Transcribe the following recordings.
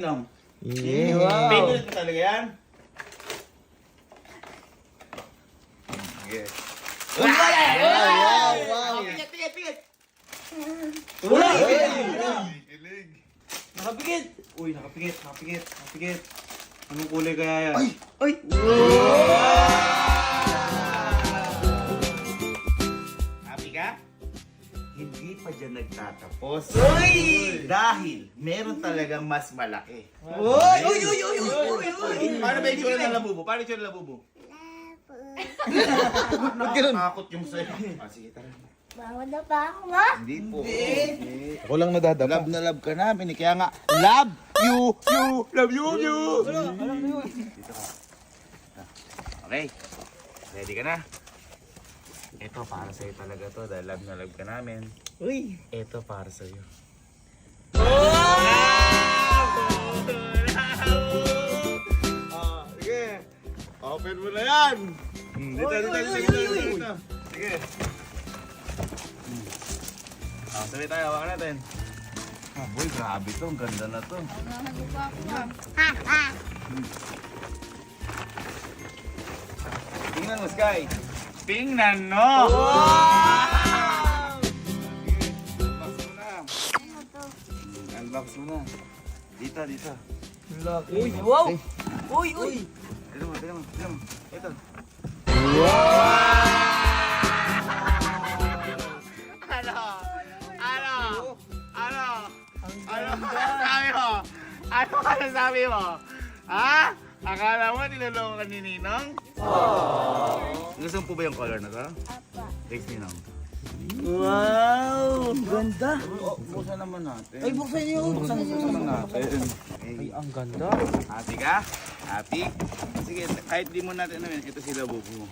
Nom. Yeah. Favorite mo talaga yan? Sige. Wow, wow, wow. Pigit, pigit, pigit! Wala. Kilig. Nakapigit! Uy, nakapigit, nakapigit, nakapigit. Anong kulay kaya yan? Ay! Ay! Happy ka? Hindi pa dyan nagtatapos. Uy! Dahil meron talagang mas malaki. Uy, uy, uy, uy, uy, uy, uy. Paano ba yung tsura ng labubo? Paano yung tsura ng labubo? Ba't ganun? Nakakakot yung sa'yo. Ah, sige, tara. Bawal na pa ako, ma? Hindi po. Ako lang nadadapa. Love na love ka namin. eh. Kaya nga, love you, you, love you, you. Dito ka. Okay. Ready ka na? Ito para sa'yo talaga to dahil love na love ka namin. Uy. Ito para sa'yo. Open mo na yan. Hmm, Dito, dito, dito, dito, dito, dito. Sige. Hmm. Ah, sabay tayo, hawakan natin. Ah, boy, grabe to. Ang ganda na to. Tingnan mo, Sky. Tingnan, no? Wow! Unbox mo na. Ano to? Unbox mo na. Dito, dito. Uy, wow. Uy, uy. Tignan mo, tignan mo, tignan mo. Ito. Ano? Ano? Ano? Ano sabi mo? Ano ka sabi mo? Ha? Akala mo niloloko ka ni Ninong? Gusto mo po ba yung color na to? Apa. Thanks, Ninong. Wow, ang ganda. Oh, buksan naman natin. Ay, buksan niyo. Buksan niyo. Buksan natin. Ay, ang ganda. Happy ka? Happy? Sige, kahit di mo natin namin, ito si Labubu mo.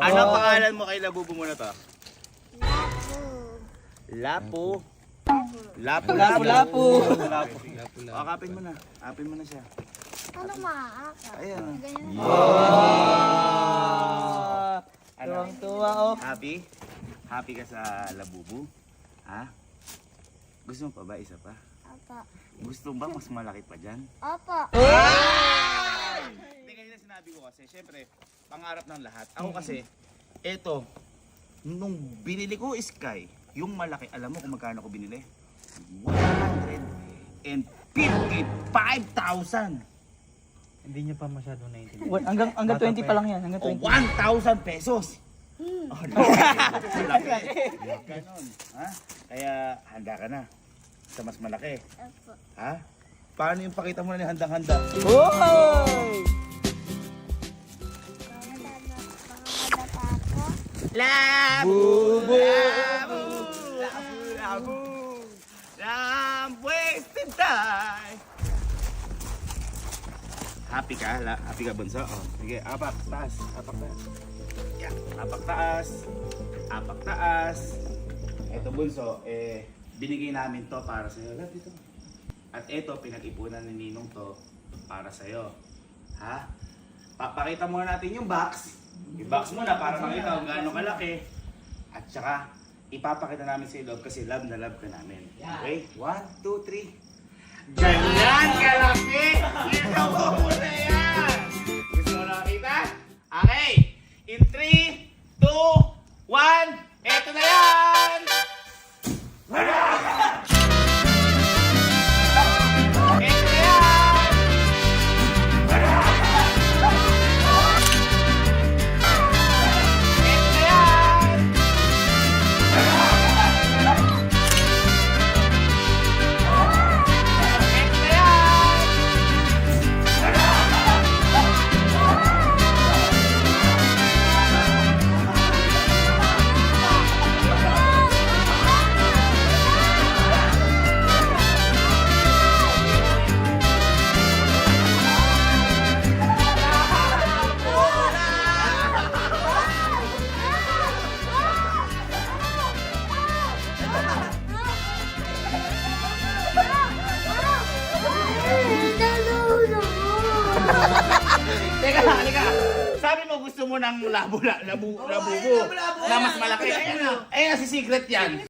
Ano pangalan mo kay Labubu mo na to? Lapu. Lapu. Lapu. Lapu, lapu. Lapu. O, kapin mo na. Kapin mo na siya. Ano maaka? Ayan. Ganyan. Ah, Ano? Tuwang-tuwa, oh. Happy? Happy ka sa Labubu? Ha? Gusto mo pa ba isa pa? Apa. Gusto mo ba mas malaki pa dyan? Apa. Hindi kanina sinabi ko kasi, syempre, pangarap ng lahat. Ako kasi, eto, nung binili ko Sky, yung malaki, alam mo kung magkano ko binili? 155,000! Hindi niya pa masyado naiintindihan. Hanggang, hanggang 20 pa lang yan. Hanggang O 20. 1,000 pesos! Oh, malaki. Ganon. Ha? Kaya handa ka na sa mas malaki. Ha? Paano yung pakita mo na ni handang-handa? Oh! Ako. Labu, labu, labu, labu, I'm wasting time. Happy ka? La happy ka, Bunso? Oh, sige, apak, taas, apak taas. Yan, apak taas, apak taas. Ito, Bunso, eh, binigay namin to para sa'yo. Lahat dito. At ito, pinag-ipunan ni Ninong to para sa'yo. Ha? Papakita muna natin yung box. I-box mo na para makita kung gaano kalaki. At saka, ipapakita namin sa loob kasi love na love ka namin. Okay? One, two, three. Ganyan kalaki! Ito mo muna yan! Gusto mo na makita? Okay! Teka, halika. Sabi mo gusto mo ng labo, labo, labubo na mas malaki. Ayun na, ayun na si secret yan.